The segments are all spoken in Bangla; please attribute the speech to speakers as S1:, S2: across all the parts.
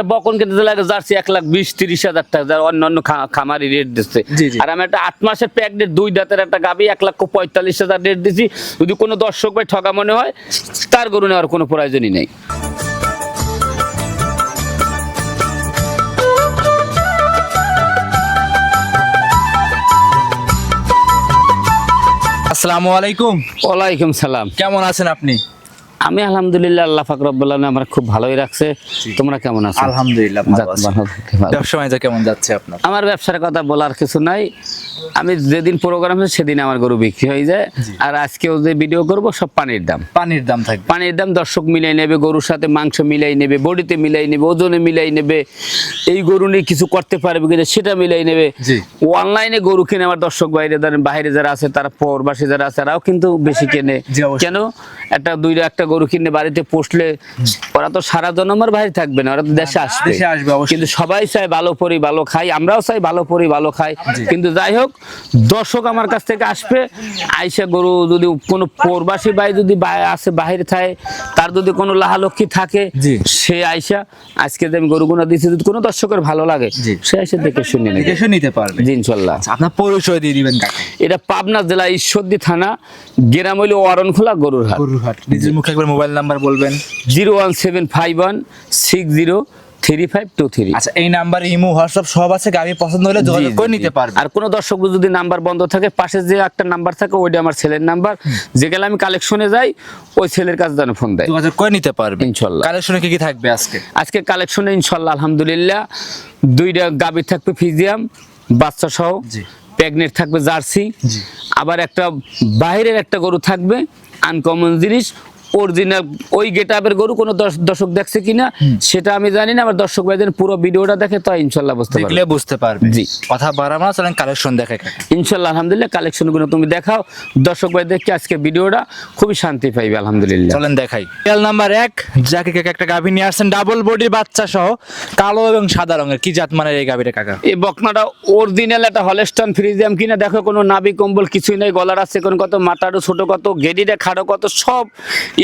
S1: একটা বকন কিনতে লাগে জার্সি এক লাখ বিশ তিরিশ হাজার টাকা যার অন্য অন্য খামারি রেট দিচ্ছে। আর আমি একটা আট মাসের প্যাকেট দুই দাঁতের একটা গাবি এক লক্ষ পঁয়তাল্লিশ হাজার রেট দিছি। যদি কোনো দর্শক ভাই ঠকা মনে হয় তার গরু নেওয়ার কোনো প্রয়োজনই নেই।
S2: আসসালামু আলাইকুম।
S1: ওয়ালাইকুম সালাম।
S2: কেমন আছেন আপনি?
S1: আমি আলহামদুলিল্লাহ আল্লাহ ফাকরাবুল্লাহ আমার খুব ভালোই রাখছে। তোমরা কেমন আছো?
S2: আলহামদুলিল্লাহ। ব্যবসা বাণিজ্য কেমন যাচ্ছে আপনার?
S1: আমার ব্যবসার কথা বলার কিছু নাই। আমি যেদিন প্রোগ্রাম হচ্ছে সেদিন আমার গরু বিক্রি হয়ে যায়। আর আজকেও যে ভিডিও করব সব পানির দাম।
S2: পানির দাম থাকবে।
S1: পানির দাম দর্শক মিলাই নেবে গরুর সাথে মাংস মিলাই নেবে বডিতে মিলাই নেবে ওজনে মিলাই নেবে। এই গরু নিয়ে কিছু করতে পারবে কিনা সেটা মিলাই নেবে। অনলাইনে গরু কিনে আমার দর্শক বাইরে ধরেন বাইরে যারা আছে তারা প্রবাসী যারা আছে তারাও কিন্তু বেশি কেনে। কেন? একটা দুইটা একটা গরু কিনে বাড়িতে পোষলে ওরা তো সারা জনমের বাইরে থাকবে না ওরা তো দেশে আসবে।
S2: আসবে
S1: কিন্তু সবাই চায় ভালো পরি ভালো খাই আমরাও চাই ভালো পরি ভালো খাই। কিন্তু যাই হোক দর্শক আমার কাছ থেকে আসবে আইসা গরু যদি কোনো প্রবাসী ভাই যদি আসে বাইরে থাকে তার যদি কোনো লাহালক্ষী থাকে সে আইসা আজকে যে আমি গরুগুনা দিচ্ছি যদি কোনো দর্শকের ভালো লাগে সে এসে দেখে শুনে
S2: দেখে নিতে পারবে।
S1: ইনশাল্লাহ।
S2: আচ্ছা, আপনার পরিচয় দিয়ে দিবেন
S1: এটা পাবনা জেলা ঈশ্বরদী থানা গ্রাম হইল অরণখোলা গরুর হাট
S2: নিজের মুখে একবার মোবাইল নাম্বার বলবেন।
S1: Zero one seven five one six zero three five two three.
S2: আচ্ছা এই নাম্বার ইমো হোয়াটসঅ্যাপ সব আছে গাড়ি পছন্দ হলে যোগাযোগ করে নিতে পারবে।
S1: আর কোনো দর্শক যদি নাম্বার বন্ধ থাকে পাশে যে একটা নাম্বার থাকে ওইটা আমার ছেলের নাম্বার। যে গেলে আমি কালেকশনে যাই ওই ছেলের কাছে যেন ফোন দেয়।
S2: যোগাযোগ করে নিতে পারবে।
S1: ইনশাল্লাহ।
S2: কালেকশনে কি কি থাকবে আজকে?
S1: আজকে কালেকশনে ইনশাল্লাহ আলহামদুলিল্লাহ দুইটা গাভীর থাকবে ফিজিয়াম বাচ্চা সহ। প্রেগনেন্ট থাকবে জার্সি। আবার একটা বাইরের একটা গরু থাকবে আনকমন জিনিস অরিজিনাল ওই গেট আপের গরু কোনো দর্শক দেখছে কিনা সেটা আমি জানি না আমার দর্শক ভাইদের পুরো ভিডিওটা দেখে তো ইনশাল্লাহ বুঝতে পারবে।
S2: বুঝতে পারবে।
S1: জি।
S2: কথা বাড়াবো না চলেন কালেকশন দেখে
S1: ইনশাল্লাহ আলহামদুলিল্লাহ কালেকশনগুলো তুমি দেখাও। দর্শক ভাই দেখে আজকে ভিডিওটা খুবই শান্তি পাইবে আলহামদুলিল্লাহ।
S2: চলেন দেখাই। তেল নাম্বার এক যাকে কাকা একটা গাভী নিয়ে আসছেন ডাবল বডির বাচ্চা সহ কালো এবং সাদা রঙের। কি জাত মানের এই গাভীটা কাকা?
S1: এই বকনাটা অরিজিনাল একটা হলেস্টন ফ্রিজিয়াম কিনা দেখো কোনো নাবি কম্বল কিছুই নেই গলার আছে কোন কত মাথারও ছোট কত গেডিটা খাড়ো কত সব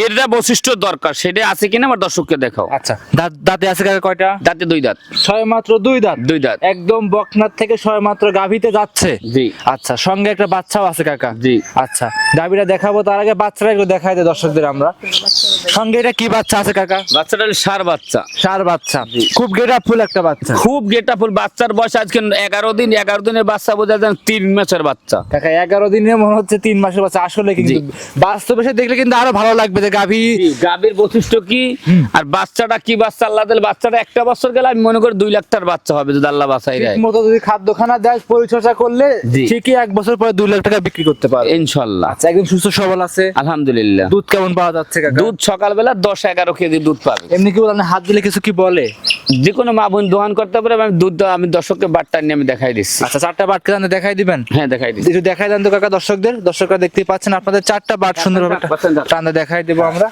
S1: এরটা বৈশিষ্ট্য দরকার। সেটা আছে কিনা আমার দর্শককে দেখাও।
S2: আচ্ছা দাঁত দাঁতে আছে কাকা কয়টা?
S1: দাঁতে দুই দাঁত।
S2: ছয় মাত্র দুই দাঁত?
S1: দুই দাঁত।
S2: একদম বকনার থেকে ছয় মাত্র গাভীতে যাচ্ছে?
S1: জি।
S2: আচ্ছা সঙ্গে একটা বাচ্চাও আছে কাকা?
S1: জি।
S2: আচ্ছা গাভীটা দেখাবো তার আগে বাচ্চারা একটু দেখাই দেয় দর্শকদের আমরা। সঙ্গে এটা কি বাচ্চা আছে কাকা?
S1: বাচ্চাটা সার বাচ্চা।
S2: সার বাচ্চা। খুব গেটা ফুল একটা বাচ্চা।
S1: খুব গেটা ফুল বাচ্চার বয়স আজকে এগারো দিন এগারো দিনের বাচ্চা বোঝা যায় তিন মাসের বাচ্চা।
S2: কাকা এগারো দিনে মনে হচ্ছে তিন মাসের বাচ্চা। আসলে কিন্তু। বাস্তবে দেখলে কিন্তু আরও ভালো লাগবে যে গাভী?
S1: গাভীর বৈশিষ্ট্য কি? আর বাচ্চাটা কি বাচ্চা? আল্লাহ দিলে বাচ্চাটা একটা বছর গেলে আমি মনে করি দুই লাখ টাকার বাচ্চা হবে যদি আল্লাহ বাসাই দেয়।
S2: মতো যদি খাদ্য খানা দেয় পরিচর্যা করলে ঠিকই এক বছর পরে দুই লাখ টাকা বিক্রি করতে পারবে।
S1: ইনশাল্লাহ।
S2: আচ্ছা একদম সুস্থ সবল আছে?
S1: আলহামদুলিল্লাহ।
S2: দুধ কেমন পাওয়া যাচ্ছে
S1: দুধ সকালবেলা দশ এগারো কেজি দুধ পাবে।
S2: এমনি কি বলেন হাত দিলে কিছু কি বলে?
S1: যে কোনো মা বোন দোকান করতে পারে আমি দুধ আমি দর্শককে বাট্টা নিয়ে আমি দেখাই দিচ্ছি।
S2: আচ্ছা চারটা বাটকে জানতে দেখাই দিবেন?
S1: হ্যাঁ দেখাই দিচ্ছি।
S2: একটু দেখাই দেন তো কাকা দর্শকদের। দর্শকরা দেখতে পাচ্ছেন আপনাদের চারটা বাট সুন্দরভাবে। টান্দা দেখাই দেবো আমরা।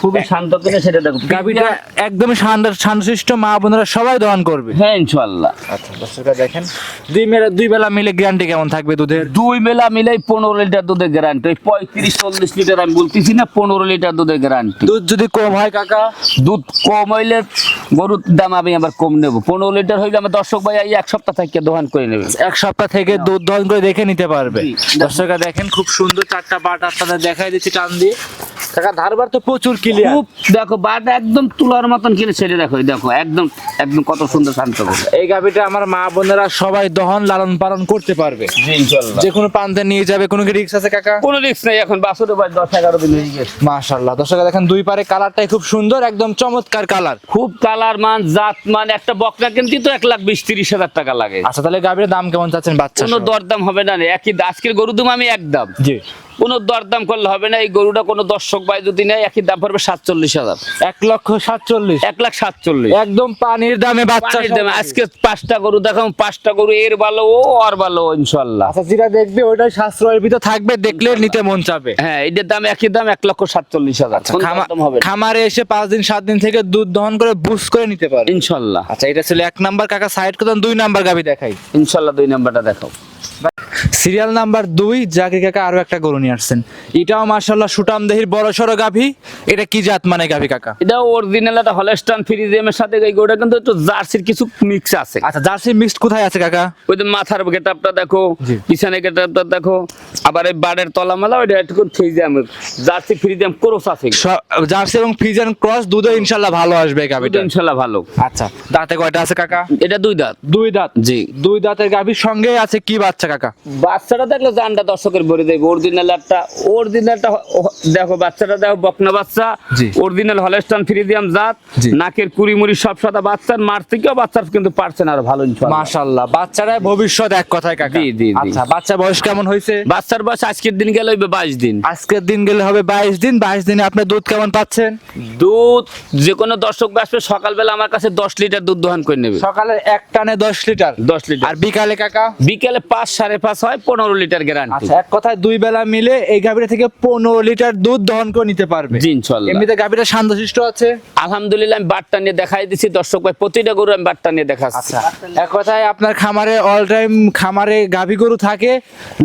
S1: খুবই শান্ত কিনে সেটা দেখো।
S2: গাভিটা একদমই শান্ত শান্তশিষ্ট মা বোনেরা সবাই দহন করবে।
S1: হ্যাঁ ইনশাল্লাহ
S2: আচ্ছা দর্শকরা দেখেন দুই মেলা দুই বেলা মিলে গ্যারান্টি কেমন থাকবে দুধের?
S1: দুই বেলা মিলে পনেরো লিটার দুধের গ্যারান্টি ওই পঁয়ত্রিশ চল্লিশ লিটার আমি বলতেছি না পনেরো লিটার দুধের গ্যারান্টি
S2: দুধ যদি কম হয় কাকা?
S1: দুধ কম হইলে গরুর দাম আমি আবার কম নেব। পনেরো লিটার হইলে আমার দর্শক ভাই এই এক সপ্তাহ থেকে দোকান করে নেবে।
S2: এক সপ্তাহ থেকে দুধ দহন করে দেখে নিতে পারবে। দর্শকরা দেখেন। খুব সুন্দর চারটা বাট আপনাদের দেখাই দিচ্ছি টান দিয়ে। কাকা ধারবার তো প্রচুর ক্লিয়ার
S1: খুব দেখো বাটা একদম তুলার মতন কিনে ছেড়ে দেখো দেখো একদম একদম কত সুন্দর শান্ত
S2: এই গাভিটা আমার মা বোনেরা সবাই দহন লালন পালন করতে পারবে। যে কোনো প্রান্তে নিয়ে যাবে কোনো কি রিক্স আছে কাকা?
S1: কোনো রিস্ক নেই এখন বাসুরে বাই দশ এগারো দিন হয়ে গেছে।
S2: মাশাল্লাহ দর্শক দেখেন দুই পারে কালারটাই খুব সুন্দর একদম চমৎকার কালার
S1: খুব কালার মান জাত মান একটা বকরা কিনতে তো এক লাখ বিশ তিরিশ হাজার টাকা লাগে
S2: আচ্ছা তাহলে গাভীর দাম কেমন চাচ্ছেন বাচ্চা
S1: কোনো? দরদাম হবে না। একই আজকের গরু দুম আমি একদম
S2: জি
S1: কোনো দরদাম করলে হবে না এই গরুটা কোনো দর্শক ভাই যদি নেয় একই দাম পড়বে সাতচল্লিশ হাজার।
S2: এক লক্ষ সাতচল্লিশ।
S1: এক লাখ সাতচল্লিশ।
S2: একদম পানির দামে বাচ্চা
S1: পানির দামে আজকে পাঁচটা গরু দেখাম পাঁচটা গরু এর ভালো ও আর ভালো ইনশাল্লাহ
S2: আচ্ছা যেটা দেখবে ওটাই সাশ্রয়ের ভিতর থাকবে দেখলে নিতে মন চাবে।
S1: হ্যাঁ এটার দাম একই দাম এক লক্ষ সাতচল্লিশ হাজার। হবে
S2: খামারে এসে পাঁচ দিন সাত দিন থেকে দুধ দহন করে বুস করে নিতে পারে
S1: ইনশাল্লাহ
S2: আচ্ছা এটা ছিল এক নাম্বার কাকা সাইড করতাম দুই নাম্বার গাভি দেখাই।
S1: ইনশাল্লাহ দুই নাম্বারটা দেখাও।
S2: সিরিয়াল নাম্বার দুই জাকির কাকা আরও একটা গরু নিয়ে আসছেন। এটাও মার্শাল্লাহ বড় সড়ো গাভী। এটা কি জাত মানে গাভী কাকা?
S1: এটা অরিজিনাল একটা হলস্টান ফ্রিজিয়ামের সাথে এই গরুটা কিন্তু একটু জার্সির কিছু মিক্স আছে।
S2: আচ্ছা জার্সি মিক্সড কোথায় আছে কাকা?
S1: ওই যে মাথার দেখো পিছনে দেখো আবার এই বাড়ের তলামালা ওইটা একটু ফ্রিজিয়ামের জার্সি ফ্রিজিয়াম ক্রোস আছে।
S2: জার্সি এবং ফ্রিজিয়ান ক্রস দুধে ইনশাল্লাহ ভালো আসবে গাভীটা।
S1: ইনশাল্লাহ ভালো।
S2: আচ্ছা দাঁতে কয়টা আছে কাকা?
S1: এটা দুই দাঁত।
S2: দুই দাঁত।
S1: জি।
S2: দুই দাঁতের গাভীর সঙ্গে আছে কি বাচ্চা কাকা?
S1: বাচ্চাটা দেখলে জানটা দর্শকের ভরে দেবে। অরিজিনাল একটা অরিজিনালটা দেখো বাচ্চাটা দেখো বকনা বাচ্চা। অরিজিনাল হলস্টান ফ্রিজিয়াম জাত। নাকের কুড়ি মুড়ি সব সাদা বাচ্চার মার থেকেও বাচ্চার কিন্তু পারছেন আর ভালো।
S2: মাশাল্লাহ। বাচ্চারা ভবিষ্যৎ এক কথায় কাকা।
S1: জি, জি।
S2: আচ্ছা বাচ্চা বয়স কেমন হয়েছে?
S1: বাচ্চার বয়স আজকের দিন গেলে বাইশ দিন।
S2: আজকের দিন গেলে হবে বাইশ দিন। বাইশ দিনে আপনি দুধ কেমন পাচ্ছেন?
S1: দুধ যে কোনো দর্শক আসবে সকালবেলা আমার কাছে দশ লিটার দুধ দোহান করে নেবে।
S2: সকালে এক টানে দশ লিটার।
S1: দশ লিটার।
S2: আর বিকালে কাকা?
S1: বিকেলে পাঁচ সাড়ে পাঁচ হয় পনেরো লিটার গ্যারান্টি
S2: আচ্ছা এক কথায় দুই বেলা মিলে এই গাভীটা থেকে পনেরো লিটার দুধ দহন করে নিতে পারবে।
S1: জি ইনশাল্লাহ
S2: এমনিতে গাভীটা শান্তশিষ্ট আছে?
S1: আলহামদুলিল্লাহ আমি বাটটা নিয়ে দেখাই দিচ্ছি দর্শক ভাই প্রতিটা গরু আমি বাটটা নিয়ে দেখাচ্ছি।
S2: আচ্ছা এক কথায় আপনার খামারে অল টাইম খামারে গাভী গরু থাকে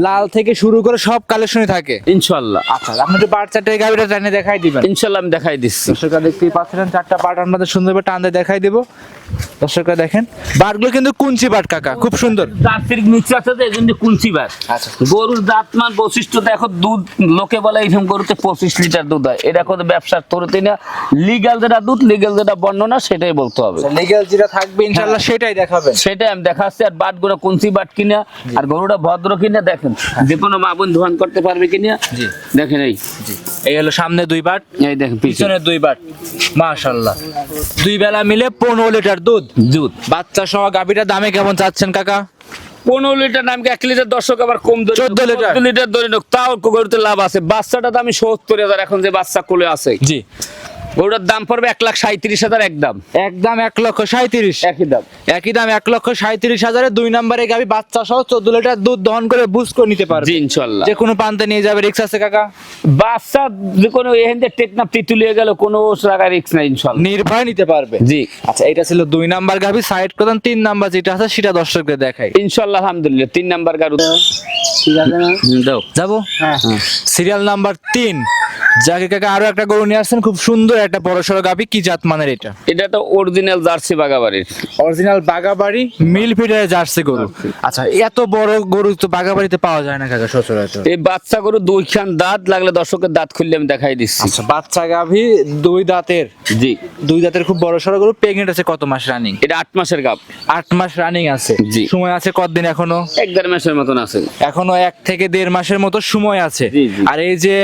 S2: লাল থেকে শুরু করে সব কালেকশনই থাকে।
S1: ইনশাল্লাহ
S2: আচ্ছা আপনি একটু পাট চারটে গাভীটা টানে দেখাই দিবেন।
S1: ইনশাল্লাহ আমি দেখাই দিচ্ছি।
S2: দর্শকরা দেখতেই পাচ্ছেন চারটা পাট আপনাদের সুন্দরভাবে টান দিয়ে দেখাই দেবো। দর্শকরা দেখেন বাটগুলো কিন্তু কুঞ্চি বাট কাকা খুব সুন্দর।
S1: জার্সির মিক্স আছে তো কুঞ্চি বাস
S2: আচ্ছা।
S1: গরুর জাতমান বৈশিষ্ট্য দেখো দুধ লোকে বলে এইরকম গরুতে পঁচিশ লিটার দুধ হয়। এটা কোনো ব্যবসার তরুতে না। যেটা দুধ যেটা বর্ণনা সেটাই বলতে হবে।
S2: লিগ্যাল যেটা থাকবে ইনশাল্লাহ সেটাই দেখাবেন।
S1: সেটাই আমি দেখাচ্ছি আর বাটগুলো কুঞ্চি বাট কিনা আর গরুটা ভদ্র কিনা দেখেন। যে কোনো মা বোন ধোয়ান করতে পারবে কিনা
S2: জি।
S1: দেখেন এই।
S2: এই হলো সামনে দুই বাট।
S1: এই দেখেন পিছনে
S2: দুই বাট। মাশাল্লাহ দুই বেলা মিলে পনেরো লিটার দুধ?
S1: দুধ।
S2: বাচ্চা সহ গাভীটার দামে কেমন চাচ্ছেন কাকা?
S1: পনেরো লিটার নামকে এক লিটার? দর্শক আবার কম চোদ্দ
S2: 14 লিটার।
S1: 14 লিটার ধরে নোক তাও গরুতে লাভ আছে। বাচ্চাটা দামি সত্তর হাজার। এখন যে বাচ্চা কোলে আছে।
S2: জি।
S1: গরুটার দাম পড়বে এক লাখ সাঁত্রিশ হাজার একদম।
S2: একদম এক লক্ষ সাঁত্রিশ
S1: একই দাম।
S2: একই দাম এক লক্ষ সাঁত্রিশ হাজারে দুই নম্বরে গাভী বাচ্চা সহ চোদ্দ লিটার দুধ দহন করে বুঝ করে নিতে পারবে।
S1: জি ইনশাল্লাহ।
S2: যে কোনো প্রান্তে নিয়ে যাবে রিক্স আছে কাকা?
S1: বাচ্চা যে কোনো এখান থেকে টেকনাপ তিতুলিয়ে গেল কোনো টাকা রিক্স নাই ইনশাল্লাহ।
S2: নির্ভয় নিতে পারবে।
S1: জি।
S2: আচ্ছা এটা ছিল দুই নাম্বার গাভী সাইড করতাম তিন নাম্বার যেটা আছে সেটা দর্শকদের দেখাই।
S1: ইনশাল্লাহ আলহামদুলিল্লাহ তিন নাম্বার গাড়ু ঠিক আছে না দাও
S2: যাব? সিরিয়াল নাম্বার তিন। যাকে কাকা আরও একটা গরু নিয়ে আসছেন খুব সুন্দর একটা বড় সড়ো গাভী কি জাত মানের এটা?
S1: এটা তো অরিজিনাল জার্সি বাগাবাড়ির।
S2: অরিজিনাল বাগাবাড়ি মিল ফিডারের জার্সি গরু। আচ্ছা এত বড় গরু তো বাগাবাড়িতে পাওয়া যায় না কাকা সচরাচর।
S1: এই বাচ্চা গরু দুই খান দাঁত লাগলে দর্শকের দাঁত খুললে আমি দেখাই দিচ্ছি।
S2: আচ্ছা বাচ্চা গাভী দুই দাঁতের?
S1: জি।
S2: দুই দাঁতের খুব বড় সড়ো গরু প্রেগনেন্ট আছে কত মাস রানিং?
S1: এটা আট মাসের গাপ
S2: আট মাস রানিং আছে।
S1: জি।
S2: সময় আছে কতদিন এখনও?
S1: এক দেড় মাসের মতন আছে।
S2: এখনও এক থেকে দেড় মাসের মতো সময় আছে। আর এই যে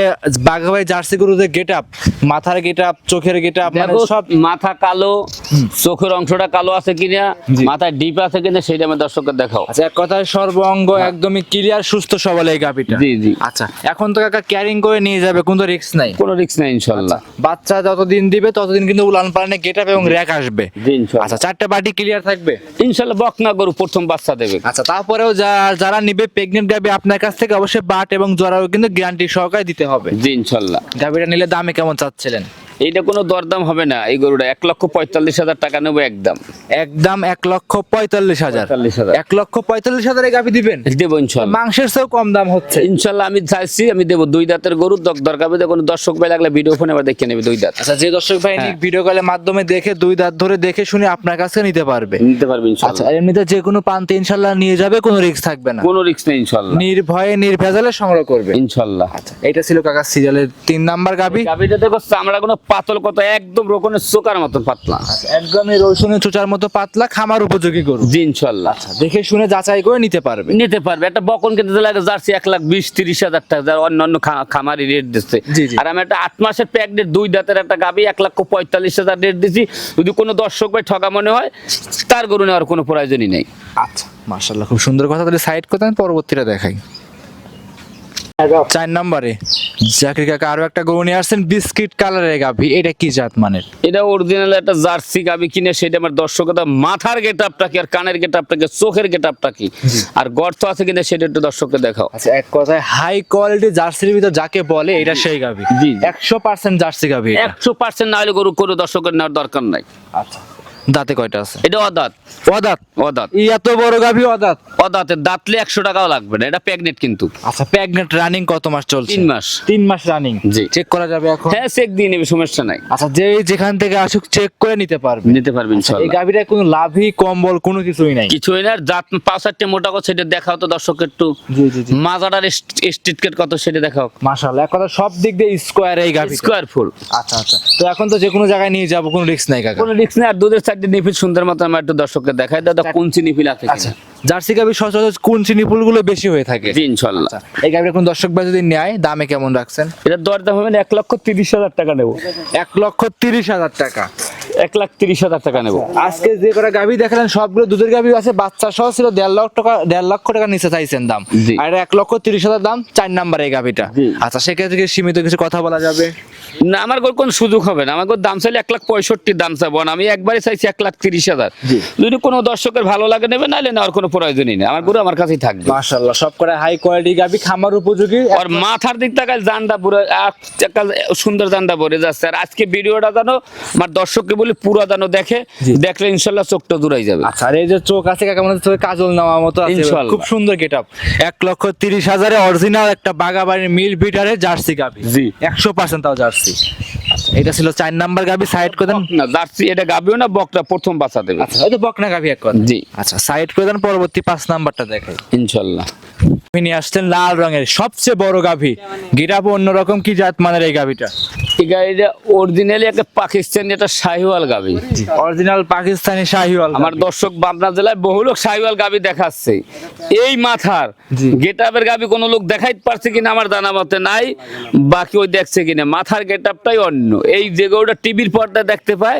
S2: বাঘাবাই জার্সি গরুদের গেট আপ মাথার গেট আপ চোখের গেট আপ মানে সব
S1: মাথা কালো চোখের অংশটা কালো আছে কিনা মাথায় ডিপ আছে কিনা সেটা আমি দর্শকের দেখাও
S2: আচ্ছা এক কথায় সর্বাঙ্গ একদমই ক্লিয়ার সুস্থ সবল এই গাভিটা।
S1: জি জি।
S2: আচ্ছা এখন তো কাকা ক্যারিং করে নিয়ে যাবে কোনো রিস্ক নাই।
S1: কোনো রিক্স নাই ইনশাল্লাহ।
S2: বাচ্চা যতদিন দিবে ততদিন কিন্তু উলান পালানে গেট আপ এবং র্যাক আসবে।
S1: জি ইনশাল্লাহ।
S2: আচ্ছা চারটা বাটি ক্লিয়ার থাকবে?
S1: ইনশাল্লাহ বকনা গরু প্রথম বাচ্চা দেবে।
S2: আচ্ছা তারপরেও যারা নিবে প্রেগনেন্ট গাভি আপনার কাছ থেকে অবশ্যই বাট এবং জরাও কিন্তু গ্যারান্টি সহকারে দিতে হবে।
S1: জি ইনশাল্লাহ।
S2: গাভিটা নিলে দামে কেমন চাচ্ছিলেন?
S1: এইটা কোনো দরদাম হবে না এই গরুটা এক লক্ষ পঁয়তাল্লিশ হাজার টাকা নেব একদম।
S2: একদম এক লক্ষ পঁয়তাল্লিশ হাজার।
S1: 45,000
S2: এক লক্ষ পঁয়তাল্লিশ হাজারে গাভি দিবেন?
S1: দেবো ইনশাল্লাহ।
S2: মাংসের চেয়েও কম দাম হচ্ছে।
S1: ইনশাল্লাহ আমি চাইছি আমি দেবো দুই দাঁতের গরু দর- দরকার হবে কোনো দর্শক ভাই লাগলে ভিডিও ফোনে আবার দেখে নেবে দুই দাঁত।
S2: আচ্ছা যে দর্শক ভাই
S1: হ্যাঁ।
S2: ভিডিও কলের মাধ্যমে দেখে দুই দাঁত ধরে দেখে শুনে আপনার কাছে নিতে পারবে।
S1: নিতে পারবে
S2: আচ্ছা এমনিতে যে কোনো প্রান্তে ইনশাল্লাহ নিয়ে যাবে কোনো রিস্ক থাকবে না।
S1: কোনো রিস্ক নেই ইনশাল্লাহ।
S2: নির্ভয়ে নির্ভেজালে সংগ্রহ করবে।
S1: ইনশাল্লাহ।
S2: আচ্ছা এটা ছিল কাকা সিরিয়ালের তিন নাম্বার গাবি
S1: গাভিটা দেখো চামড়া কোনো পাতল কত একদম রকমের চোকার মতন পাতলা।
S2: একদমই রসুনের চোচার মতো পাতলা খামার উপযোগী গরু।
S1: জি ইনশাল্লাহ
S2: আচ্ছা দেখে শুনে যাচাই করে নিতে পারবে।
S1: নিতে পারবে। একটা বকন কিনতে লাগে জার্সি এক লাখ বিশ তিরিশ হাজার টাকা যার অন্যান্য খা- খামারি রেট দিচ্ছে। আর আমি একটা আট মাসের প্যাকেট দুই দাঁতের একটা গাবি এক লক্ষ পঁয়তাল্লিশ হাজার রেট দিছি। যদি কোনো দর্শক ভাই ঠকা মনে হয় তার গরু নেওয়ার কোনো প্রয়োজনই নেই।
S2: আচ্ছা মাশাল্লাহ খুব সুন্দর কথা তাহলে সাইড করতে আমি পরবর্তীটা দেখাই। চার নম্বরে। জাকির কাকা আরও একটা গরু নিয়ে আসছেন বিস্কিট কালারের গাভি এটা কি জাত মানের?
S1: এটা অরিজিনাল একটা জার্সি গাবি কিনে সেটা আমার দর্শকতা মাথার গেট আপটা কি আর কানের গেট আপটা কি চোখের গেট আপটা কি আর গর্ত আছে কিনা সেটা একটু দর্শককে দেখাও।
S2: আচ্ছা এক কথায় হাই কোয়ালিটি জার্সির ভিতর যাকে বলে এটা সেই গাভি।
S1: জি।
S2: একশো পার্সেন্ট জার্সি গাভি
S1: একশো পার্সেন্ট না হলে গরু কোনো দর্শকের নেওয়ার দরকার নাই।
S2: আচ্ছা। দাঁতে কয়টা আছে?
S1: এটা অদাঁত।
S2: অদাঁত?
S1: অদাঁত।
S2: এই এত বড় গাভি অদাঁত?
S1: অদাঁতের দাঁতলে একশো টাকাও লাগবে না এটা প্যাগনেট কিন্তু।
S2: আচ্ছা প্রেগনেন্ট রানিং কত মাস চলছে?
S1: তিন মাস।
S2: তিন মাস রানিং
S1: জি।
S2: চেক করা যাবে এখন?
S1: হ্যাঁ চেক দিয়ে নেবে সমস্যা নাই।
S2: আচ্ছা যে যেখান থেকে আসুক চেক করে নিতে পারবে।
S1: নিতে পারবেন
S2: এই
S1: ইনশাল্লাহ।
S2: গাভিটা কোনো লাভই কম্বল কোনো কিছুই নাই?
S1: কিছুই না জাত পাঁচ চারটে মোটা কথা সেটা দেখাও তো দর্শক একটু।
S2: জি জি জি।
S1: মাজাটার স্ট্রিট কেট কত সেটা দেখাও।
S2: মাশাআল্লাহ এক কথা সব দিক দিয়ে স্কোয়ার এই গাভি
S1: স্কোয়ার ফুল
S2: আচ্ছা আচ্ছা। তো এখন তো যে কোনো জায়গায় নিয়ে যাব কোনো রিস্ক নাই কাকা।
S1: কোনো রিক্স নেই আর দুধের চারটে নিফিল সুন্দর মতো আমরা একটু দর্শককে দেখাই দাদা কোন নিফিল আছে
S2: আচ্ছা জার্সি গাভি সচরাচর কোন চিনি ফুলগুলো বেশি হয়ে থাকে?
S1: জি ইনশাল্লাহ।
S2: এই গাভিটা এখন দর্শক ভাই যদি নেয় দামে কেমন রাখছেন?
S1: এটা দর দাম হবে এক লক্ষ তিরিশ হাজার টাকা নেব।
S2: এক লক্ষ তিরিশ হাজার টাকা।
S1: এক লাখ তিরিশ হাজার টাকা নেব।
S2: আজকে যে কটা গাভি দেখালেন সবগুলো দুধের গাভি আছে বাচ্চা সহ ছিল দেড় লক্ষ টাকা দেড় লক্ষ টাকা নিচে চাইছেন দাম। আর এক লক্ষ তিরিশ হাজার দাম চার নাম্বার এই গাভিটা। আচ্ছা সেক্ষেত্রে সীমিত কিছু কথা বলা যাবে?
S1: না আমার কোন কোন সুযোগ হবে না। আমার দাম চাইলে এক লাখ পঁয়ষট্টি দাম চাবো। না আমি একবারে চাইছি এক লাখ তিরিশ হাজার। যদি কোনো দর্শকের ভালো লাগে নেবে নাহলে নেওয়ার কোনো প্রয়োজনই নেই। আমার গরু আমার কাছেই থাকবে।
S2: মাশাল্লাহ সব কটা হাই কোয়ালিটি গাভি খামার উপযোগী।
S1: আর মাথার দিক তাকায় জানটা পুরো সুন্দর জানটা ভরে যাচ্ছে। আর আজকে ভিডিওটা জানো আমার দর্শককে বলি পুরো জানো দেখে দেখলে ইনশাল্লাহ চোখটা দূরাই যাবে।
S2: আচ্ছা আর এই যে চোখ আছে কাকা মনে হচ্ছে কাজল নেওয়া মতো আছে খুব সুন্দর গেট আপ এক লক্ষ তিরিশ হাজারে অরিজিনাল একটা বাগাবাড়ির মিল বিটারে জার্সি গাভি
S1: জি।
S2: একশো পার্সেন্ট তাও জার্সি। আচ্ছা, এটা ছিল চার নাম্বার গাভি সাইড করে দেন।
S1: না জার্সি এটা গাবিও না বকটা প্রথম বাচ্চা দেবে।
S2: আচ্ছা হয়তো বকনা গাভি এক কথা।
S1: জি।
S2: আচ্ছা সাইড করে দেন পরবর্তী পাঁচ নাম্বারটা দেখাই
S1: ইনশাল্লাহ।
S2: আপনি নিয়ে আসছেন লাল রঙের সবচেয়ে বড় গাভি গিরাবো অন্যরকম কি জাত মানের এই গাভিটা
S1: এই গাড়িটা অরিজিনালি একটা পাকিস্তানি একটা শাহিওয়াল গাবি।
S2: অরিজিনাল পাকিস্তানি শাহিওয়াল
S1: আমার দর্শক জেলায় বহু লোক শাহিওয়াল গাবি দেখাচ্ছে। এই মাথার। গেটআপের গাবি কোনো লোক দেখাইতে পারছে কিনা আমার জানা মতে নাই বাকি ওই দেখছে কিনা। মাথার গেটআপটাই অন্য। এই যে গরুটা টিভির পর্দায় দেখতে পায়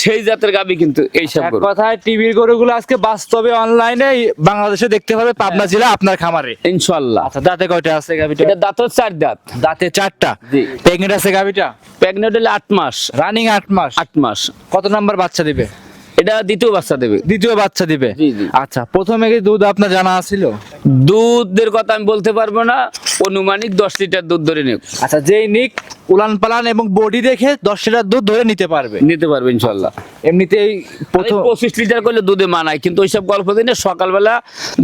S1: সেই জাতের গাবি কিন্তু এইসব
S2: এক
S1: গরু।
S2: কথায় টিভির গরুগুলো আজকে বাস্তবে অনলাইনে বাংলাদেশে দেখতে পাবে পাবনা জেলা আপনার খামারে।
S1: ইনশাল্লাহ।
S2: আচ্ছা দাঁতে কয়টা আছে গাভিটা
S1: এটা দাঁতর চার দাঁত।
S2: দাঁতে চারটা?
S1: জি।
S2: প্রেগনেন্ট আছে গাভিটা
S1: প্রেগনেন্ট হলে আট মাস।
S2: রানিং আট মাস।
S1: আট মাস।
S2: কত নাম্বার বাচ্চা দিবে?
S1: এটা দ্বিতীয় বাচ্চা দেবে।
S2: দ্বিতীয় বাচ্চা দিবে। আচ্ছা প্রথমে কি দুধ আপনার জানা ছিল
S1: দুধের কথা আমি বলতে পারব না। অনুমানিক দশ লিটার দুধ ধরে নিক।
S2: আচ্ছা যেই নিক উলান পালান এবং বডি দেখে দশ লিটার দুধ ধরে নিতে পারবে।
S1: নিতে পারবে ইনশাল্লাহ।
S2: এমনিতেই প্রথম
S1: পঁচিশ লিটার করলে দুধে মানায় কিন্তু ওইসব গল্প দিনে সকালবেলা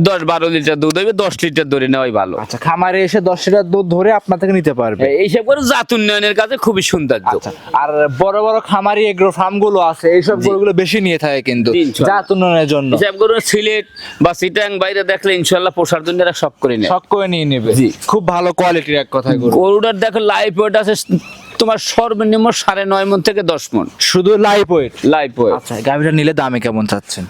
S1: দশ বারো লিটার দুধ হবে দশ লিটার ধরে নেওয়াই ভালো।
S2: আচ্ছা খামারে এসে দশ লিটার দুধ ধরে আপনার থেকে নিতে পারবে।
S1: এইসব করে জাত উন্নয়নের কাজে খুবই সৌন্দর্য।
S2: আচ্ছা আর বড় বড় খামারি এগ্রো ফার্মগুলো আছে এইসব গরুগুলো বেশি নিয়ে থাকে কিন্তু জাত উন্নয়নের জন্য।
S1: হিসাব করে সিলেট বা সিটাং বাইরে দেখলে ইনশাল্লাহ পোষার জন্য এরা শখ করে নেয়।
S2: শখ করে নিয়ে নেবে।
S1: জি।
S2: খুব ভালো কোয়ালিটির এক গরু।
S1: গরুটার দেখো লাইফ ওয়েট আছে তোমার সর্বনিম্ন সাড়ে নয় মন থেকে দশ মন।
S2: শুধু লাইফ ওয়েট
S1: লাইফ ওয়েট
S2: আচ্ছা গাভিটা নিলে দামে কেমন চাচ্ছেন?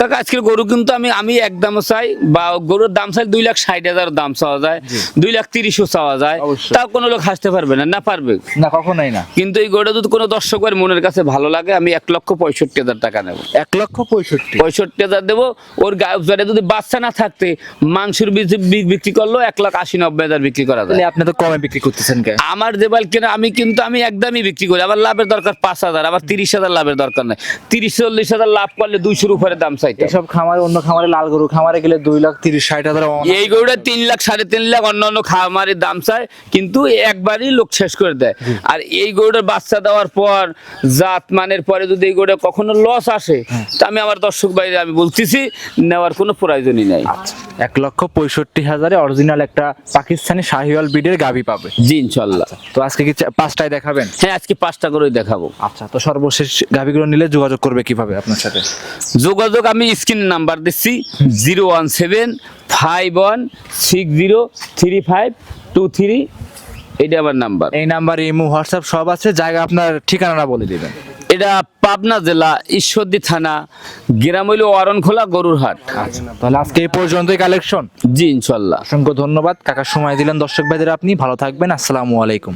S1: কাকা আজকের গরু কিন্তু আমি আমি একদম চাই বা গরুর দাম চাই দুই লাখ ষাট হাজার দাম চাওয়া যায় দুই লাখ তিরিশও চাওয়া যায়। তাও কোনো লোক হাসতে পারবে না না পারবে।
S2: না কখনোই না।
S1: কিন্তু এই গরুটা যদি কোনো দর্শকের মনের কাছে ভালো লাগে আমি এক লক্ষ পঁয়ষট্টি হাজার টাকা নেব।
S2: এক লক্ষ পঁয়ষট্টি।
S1: পঁয়ষট্টি হাজার দেবো। ওর গায়ে যদি বাচ্চা না থাকতে মাংসের বিক্রি করল এক লাখ আশি নব্বই হাজার বিক্রি করা যায়।
S2: আপনি তো কমে বিক্রি করতেছেন কে?
S1: আমার দেবাল কেনা আমি কিন্তু আমি একদমই বিক্রি করি। আমার লাভের দরকার পাঁচ হাজার আবার তিরিশ হাজার লাভের দরকার নাই। তিরিশ চল্লিশ হাজার লাভ করলে দুইশোর উপরে দাম
S2: খামারে অন্য খামারে লাল গরু খামারে গেলে দুই লাখ তিরিশ ষাট হাজার
S1: এই গরুটা তিন লাখ সাড়ে তিন লাখ অন্য অন্য খামারের দাম চায় কিন্তু একবারই লোক শেষ করে দেয়। আর এই গরুটার বাচ্চা দেওয়ার পর জাত মানের পরে যদি এই গরুটা কখনো লস আসে তা আমি আমার দর্শক বাইরে আমি বলতেছি নেওয়ার কোনো প্রয়োজনই নাই।
S2: এক লক্ষ পঁয়ষট্টি হাজারে অরিজিনাল একটা পাকিস্তানি শাহিওয়াল বিডের গাভি পাবে।
S1: জি ইনশাল্লাহ।
S2: তো আজকে কি পাঁচটায় দেখাবেন?
S1: হ্যাঁ আজকে পাঁচটা করেই দেখাবো।
S2: আচ্ছা তো সর্বশেষ গাভিগুলো নিলে যোগাযোগ করবে কীভাবে আপনার সাথে?
S1: যোগাযোগ আমি স্ক্রিন নাম্বার দিচ্ছি zero one seven five one six zero three five two three. এটা আমার নাম্বার।
S2: এই নাম্বার ইমো হোয়াটসঅ্যাপ সব আছে জায়গা আপনার ঠিকানাটা বলে দেবেন।
S1: এটা পাবনা জেলা ঈশ্বরদী থানা গ্রাম হইল অরণখোলা গরুর হাট
S2: আচ্ছা তাহলে আজকে এই পর্যন্তই কালেকশন।
S1: জি ইনশাল্লাহ।
S2: অসংখ্য ধন্যবাদ। কাকা সময় দিলেন দর্শক ভাইদের আপনি ভালো থাকবেন। আসসালামু আলাইকুম।